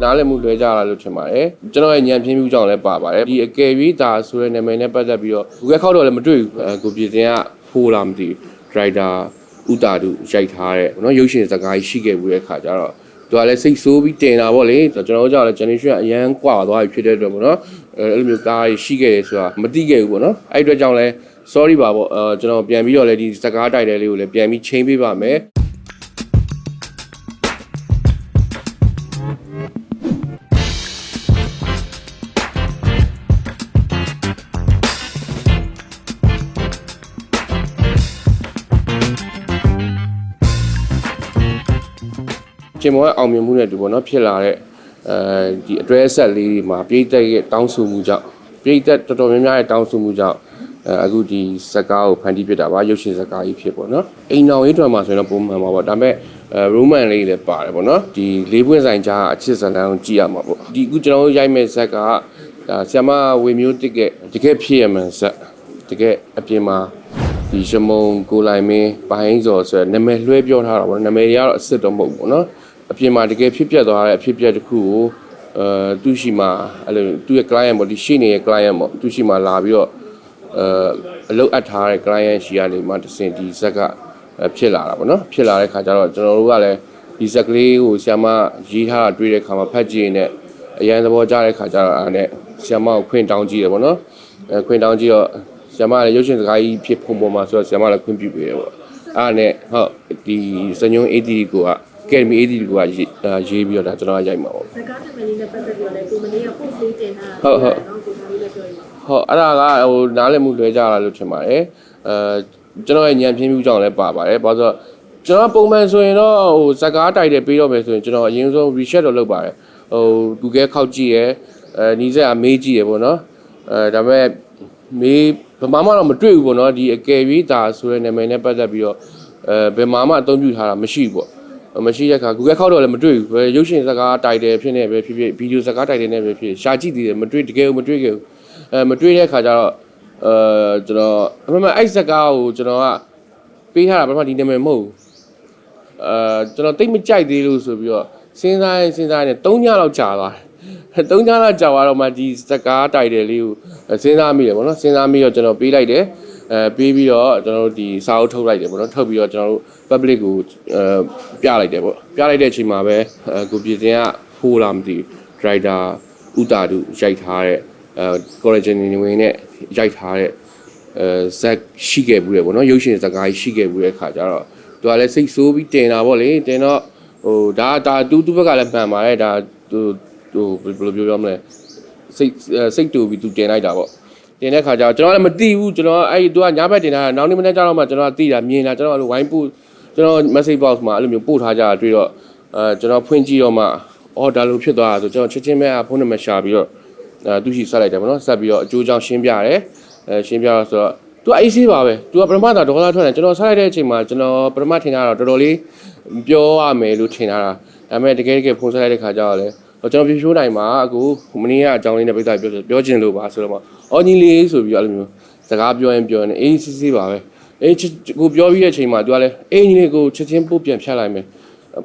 နားလည်မှုလွဲကြတာလို့ထင်ပါတယ်ကျွန်တော်ရဲ့ညံပြင်းမှုကြောင့်လည်းပါပါတယ်ဒီအကယ်၍ဒါဆိုတဲ့နာမည်နဲ့ပတ်သက်ပြီးတော့ဂူကဲခောက်တော့လည်းမတွေ့ဘူးကိုပြည်စင်ကဖိုးလာမသိဘူးဒရိုက်တာဥတာတုရိုက်ထားတဲ့နော်ရုပ်ရှင်စကားကြီးရှိခဲ့ဘူးတဲ့အခါကျတော့သူကလည်းစိတ်ဆိုးပြီးတင်တာပေါ့လေကျွန်တော်တို့ကြောင့်လည်း generation အရန်ကွာသွားပြီဖြစ်တဲ့အတွက်ပေါ့နော်အဲ့လိုမျိုးကားရှိခဲ့တယ်ဆိုတာမသိခဲ့ဘူးပေါ့နော်အဲ့အတွက်ကြောင့်လည်း sorry ပါပေါ့အဲကျွန်တော်ပြန်ပြီးတော့လည်းဒီစကားတိုက်တယ်လေးကိုလည်းပြန်ပြီးချိန်ပေးပါမယ် ကျင်မောရဲ့အောင်မြင်မှုနဲ့တူပေါ့နော်ဖြစ်လာတဲ့အဲဒီအတွဲဆက်လေးတွေမှာပြည်သက်ရဲ့တောင်းဆိုမှုကြောင့်ပြည်သက်တော်တော်များများရဲ့တောင်းဆိုမှုကြောင့်အဲအခုဒီဇက်ကားကိုဖန်တီးပြတာပါရုပ်ရှင်ဇက်ကားကြီးဖြစ်ပေါ့နော်အိမ်အောင်ရေးတော်မှာဆိုရင်တော့ပုံမှန်ပါပေါ့ဒါပေမဲ့အဲရိုမန်လေးလည်းပါတယ်ပေါ့နော်ဒီလေးပွင့်ဆိုင်ကြားအချစ်ဇလန်ကိုကြည့်ရမှာပေါ့ဒီအခုကျွန်တော်တို့ရိုက်မဲ့ဇက်ကဒါဆီယမဝေမျိုးတစ်ကဲတကယ်ဖြစ်ရမှန်ဇက်တကယ်အပြင်မှာဒီရှမုံကိုလိုင်မင်းဘိုင်းစော်ဆိုရယ်နာမည်လွှဲပြောထားတာပေါ့နော်နာမည်တွေကတော့အစ်စ်တော့မဟုတ်ဘူးပေါ့နော် အပြင်မှာတကယ်ဖြစ်ပျက်သွားတဲ့အဖြစ်ပျက်တစ်ခုကိုအဲသူရှိမှာအဲ့လိုသူ့ရဲ့ client ပေါ့ဒီရှိနေတဲ့ client ပေါ့သူရှိမှာလာပြီးတော့အဲအလုပ်အပ်ထားတဲ့ client ရှိကနေမှတစင်ဒီဇက်ကအဲဖြစ်လာတာပေါ့နော်ဖြစ်လာတဲ့ခါကျတော့ကျွန်တော်တို့ကလည်းဒီဇက်ကလေးကိုဆ iam ရေးထားတာတွေ့တဲ့ခါမှာဖတ်ကြည့်ရင်လည်းအရန်သဘောကျတဲ့ခါကျတော့အဲ့နဲ့ဆ iam ကိုခွင့်တောင်းကြည့်တယ်ပေါ့နော်အဲခွင့်တောင်းကြည့်တော့ဆရာမလည်းရုပ်ရှင်စကားကြီးဖြစ်ပုံပေါ်မှာဆိုတော့ဆရာမလည်းခွင့်ပြုပေးတယ်ပေါ့အဲ့ဒါနဲ့ဟုတ်ဒီစညုံ AD ကိုက Academy AD ကိုကရေးအာရေးပြီးတော့ဒါကျွန်တော်ကရိုက်မှာပေါ့စကားနာမည်လေးနဲ့ပတ်သက်ပြီးတော့လည်းကိုမနေ့က post လေးတင်ထားတာဟုတ်ဟုတ်နော်ကိုသားလေးလည်းပြောရအောင်ဟုတ်အဲ့ဒါကဟိုနားလည်မှုလွဲကြတာလို့ထင်ပါတယ်အဲကျွန်တော်ရဲ့ညံပြင်းမှုကြောင့်လည်းပါပါတယ်ဘာလို့ဆိုတော့ကျွန်တော်ပုံမှန်ဆိုရင်တော့ဟိုစကားတိုက်တယ်ပေးတော့မယ်ဆိုရင်ကျွန်တော်အရင်ဆုံး reset တော့လုပ်ပါတယ်ဟို Google ခောက်ကြည့်ရယ်အဲနီးစက်အမေးကြည့်ရယ်ပေါ့နော်အဲဒါပေမဲ့မေးဘယ်မှမတော့မတွေ့ဘူးပေါ့နော်ဒီအကယ်၍ဒါဆိုတဲ့နာမည်နဲ့ပတ်သက်ပြီးတော့အဲဘယ်မှမအသုံးပြုထားတာမရှိဘူးပေါ့ မရှိတဲ့အခါ Google ခောက်တော့လည်းမတွေ့ဘူးဘယ်ရုပ်ရှင်စကားတိုက်တယ်ဖြစ်နေပဲဖြစ်ဖြစ်ဗီဒီယိုစကားတိုက်တယ်နဲ့ပဲဖြစ်ရှာကြည့်သေးတယ်မတွေ့တကယ်ကိုမတွေ့ခဲ့ဘူးအဲမတွေ့တဲ့အခါကျတော့အဲကျွန်တော်အမှန်မှန်အဲ့စကားကိုကျွန်တော်ကပေးထားတာပထမဒီနာမည်မဟုတ်ဘူးအဲကျွန်တော်တိတ်မကြိုက်သေးလို့ဆိုပြီးတော့စဉ်းစားရင်စဉ်းစားရင်၃ညလောက်ကြာသွားတယ်၃ညလောက်ကြာသွားတော့မှဒီစကားတိုက်တယ်လေးကိုစဉ်းစားမိတယ်ပေါ့နော်စဉ်းစားမိတော့ကျွန်တော်ပေးလိုက်တယ် အဲပေးပြီးတော့ကျွန်တော်တို့ဒီစာအုပ်ထုတ်လိုက်တယ်ပေါ့နော်ထုတ်ပြီးတော့ကျွန်တော်တို့ public ကိုအဲပြလိုက်တယ်ပေါ့ပြလိုက်တဲ့အချိန်မှာပဲအဲကိုပြည်စင်ကဖိုးလာမသိဘူး driver ဥတာတို့ရိုက်ထားတဲ့အဲ collagen နေဝင်နဲ့ရိုက်ထားတဲ့အဲဇက်ရှိခဲ့ဘူးလေပေါ့နော်ရုပ်ရှင်ဇာတ်ကားကြီးရှိခဲ့ဘူးတဲ့ခါကျတော့သူကလည်းစိတ်ဆိုးပြီးတင်တာပေါ့လေတင်တော့ဟိုဒါဒါသူသူ့ဘက်ကလည်းမှန်ပါတယ်ဒါသူဟိုဘယ်လိုပြောပြမလဲစိတ်စိတ်တူပြီးသူတင်လိုက်တာပေါ့ တင်တဲ့ခါကျတော့ကျွန်တော်လည်းမသိဘူးကျွန်တော်အဲ့ဒီသူကညာဘက်တင်တာနောက်နေ့မနေ့ကျတော့မှကျွန်တော်ကသိတာမြင်တာကျွန်တော်အဲ့လိုဝိုင်းပို့ကျွန်တော် message box မှာအဲ့လိုမျိုးပို့ထားကြတာတွေ့တော့အဲကျွန်တော်ဖွင့်ကြည့်တော့မှအော်ဒါလိုဖြစ်သွားတာဆိုကျွန်တော်ချက်ချင်းပဲဖုန်းနံပါတ်ရှာပြီးတော့အဲသူရှိဆက်လိုက်တယ်ပေါ့နော်ဆက်ပြီးတော့အကျိုးကြောင့်ရှင်းပြတယ်အဲရှင်းပြတော့ဆိုတော့သူကအေးဆေးပါပဲသူကပထမသာဒေါ်လာထွက်တယ်ကျွန်တော်ဆက်လိုက်တဲ့အချိန်မှာကျွန်တော်ပထမထင်တာတော့တော်တော်လေးပြောရမယ်လို့ထင်တာဒါပေမဲ့တကယ်တကယ်ဖုန်းဆက်လိုက်တဲ့ခါကျတော့လေ ကျွန်တော်ပြဖြိုးနိုင်မှာအခုမနေ့ကအကြောင်းလေးနဲ့ပြသပြောပြောချင်လို့ပါဆိုတော့အော်ညီလေးဆိုပြီးအဲ့လိုမျိုးစကားပြောရင်ပြောရင်အေးဆေးဆေးပါပဲအေးကိုပြောပြီးတဲ့အချိန်မှာသူကလည်းအေးညီလေးကိုချက်ချင်းပို့ပြန်ဖြတ်လိုက်မယ်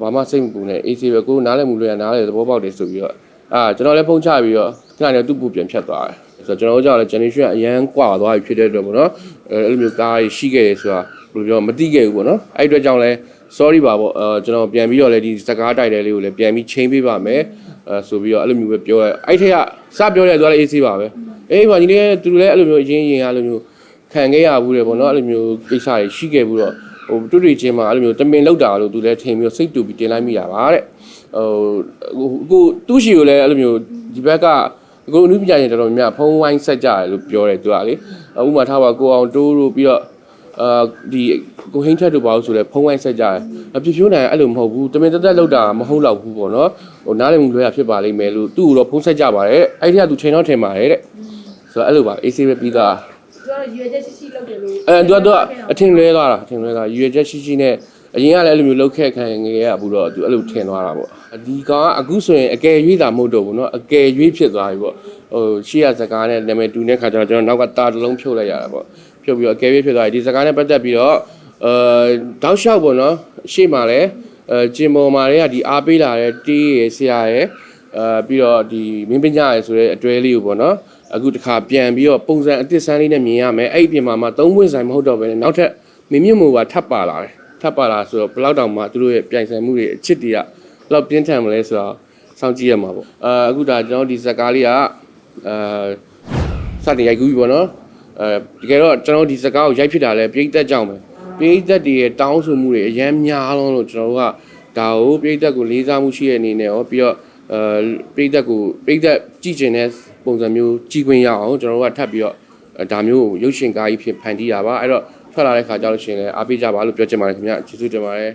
ဘာမှစိတ်မပူနဲ့အေးဆေးပဲကိုနားလည်းမူလို့ရနားလည်းသဘောပေါက်တယ်ဆိုပြီးတော့အာကျွန်တော်လည်းဖုန်းချပြီးတော့ခဏနေသူ့ပူပြန်ဖြတ်သွားတယ်ဆိုတော့ကျွန်တော်တို့ကြောင့်လည်း generation အရန်ကွာသွားပြီဖြစ်တဲ့အတွက်ပေါ့နော်အဲအဲ့လိုမျိုးကားရှိခဲ့တယ်ဆိုတာဘယ်လိုပြောမသိခဲ့ဘူးပေါ့နော်အဲ့အတွက်ကြောင့်လည်း sorry ပါပေါ့အဲကျွန်တော်ပြန်ပြီးတော့လည်းဒီစကားတိုက်တယ်လေးကိုလည်းပြန်ပြီးချိန်ပေးပါမယ် အဲဆိုပြီးတော့အဲ့လိုမျိုးပဲပြောရဲအဲ့ထက်ကစပြောတဲ့သူကလည်းအေးဆေးပါပဲအေးပါညီလေးသူလည်းအဲ့လိုမျိုးအရင်ရင်အဲ့လိုမျိုးခံခဲ့ရဘူးတယ်ပေါ့နော်အဲ့လိုမျိုးကိစ္စတွေရှိခဲ့ဘူးတော့ဟိုတွေ့တွေ့ချင်းမှာအဲ့လိုမျိုးတမင်လောက်တာလို့သူလည်းထင်ပြီးတော့စိတ်တူပြီးတင်လိုက်မိတာပါတဲ့ဟိုကိုသူ့ရှိကိုလည်းအဲ့လိုမျိုးဒီဘက်ကကိုအနုပညာရှင်တော်တော်များများဖုံးဝိုင်းဆက်ကြတယ်လို့ပြောတယ်သူကလေဥပမာထားပါကိုအောင်တိုးတို့ပြီးတော့ အာဒီကိုဟင်းထက်တို့ပါလို့ဆိုလဲဖုံးဝိုင်းဆက်ကြတယ်အပြဖြိုးနိုင်အဲ့လိုမဟုတ်ဘူးတမင်တက်တက်လောက်တာမဟုတ်တော့ဘူးပေါ့နော်ဟိုနားလည်မှုလွဲတာဖြစ်ပါလိမ့်မယ်လို့သူ့ကိုတော့ဖုံးဆက်ကြပါတယ်အဲ့ဒီကသူချိန်တော့ထင်ပါတယ်တဲ့ဆိုတော့အဲ့လိုပါ AC ပဲပြီးသား သူကတော့ရွေချက်ရှိရှိလုပ်တယ်လို့ အဲသူကသူကအထင်လွဲသွားတာအထင်လွဲသွားရွေချက်ရှိရှိနဲ့အရင်ကလည်းအဲ့လိုမျိုးလောက်ခက်ခံငယ်ရဘူးတော့သူအဲ့လိုထင်သွားတာပေါ့ဒီကောင်ကအခုဆိုရင်အကယ်ရွေးတာမဟုတ်တော့ဘူးเนาะအကယ်ရွေးဖြစ်သွားပြီပေါ့ဟိုရှေ့ရစကားနဲ့နာမည်တူတဲ့ခါကျတော့ကျွန်တော်နောက်ကတာတစ်လုံးဖြုတ်လိုက်ရတာပေါ့ ပြုတ်ပြီးတော့အကဲပြေးဖြစ်သွားတယ်ဒီစကားနဲ့ပတ်သက်ပြီးတော့အဲတောက်လျှောက်ပေါ့နော်ရှေ့မှာလည်းအဲဂျင်ပေါ်မှာတွေကဒီအားပေးလာတဲ့တီးရယ်ဆရာရယ်အဲပြီးတော့ဒီမင်းပညာရယ်ဆိုတဲ့အတွဲလေးကိုပေါ့နော်အခုတခါပြန်ပြီးတော့ပုံစံအတစ်ဆန်းလေးနဲ့မြင်ရမယ်အဲ့ဒီပြင်မှာမှသုံးပွင့်ဆိုင်မဟုတ်တော့ဘဲနဲ့နောက်ထပ်မင်းမြင့်မို့ပါထပ်ပါလာတယ်ထပ်ပါလာဆိုတော့ဘလောက်တောင်မှသူတို့ရဲ့ပြိုင်ဆိုင်မှုတွေအချစ်တီးကဘလောက်ပြင်းထန်မလဲဆိုတော့စောင့်ကြည့်ရမှာပေါ့အဲအခုဒါကျွန်တော်ဒီဇက်ကားလေးကအဲစတင်ရိုက်ကူးပြီပေါ့နော် အဲတကယ်တော့ကျွန်တော်ဒီဇက်ကားကိုရိုက်ဖြစ်တာလဲပြိသက်ကြောင့်ပဲပြိသက်တွေရဲ့တောင်းဆိုမှုတွေအများများလုံးလို့ကျွန်တော်တို့ကဒါကိုပြိသက်ကိုလေးစားမှုရှိတဲ့အနေနဲ့ရောပြီးတော့အဲပြိသက်ကိုပြိသက်ကြည့်ကျင်တဲ့ပုံစံမျိုးကြည့်ခွင့်ရအောင်ကျွန်တော်တို့ကထပ်ပြီးတော့အဲဒါမျိုးကိုရုပ်ရှင်ကားကြီးဖြစ်ဖန်တီးတာပါအဲ့တော့ထွက်လာတဲ့ခါကျလို့ရှိရင်လည်းအားပေးကြပါလို့ပြောချင်ပါတယ်ခင်ဗျကျေးဇူးတင်ပါတယ်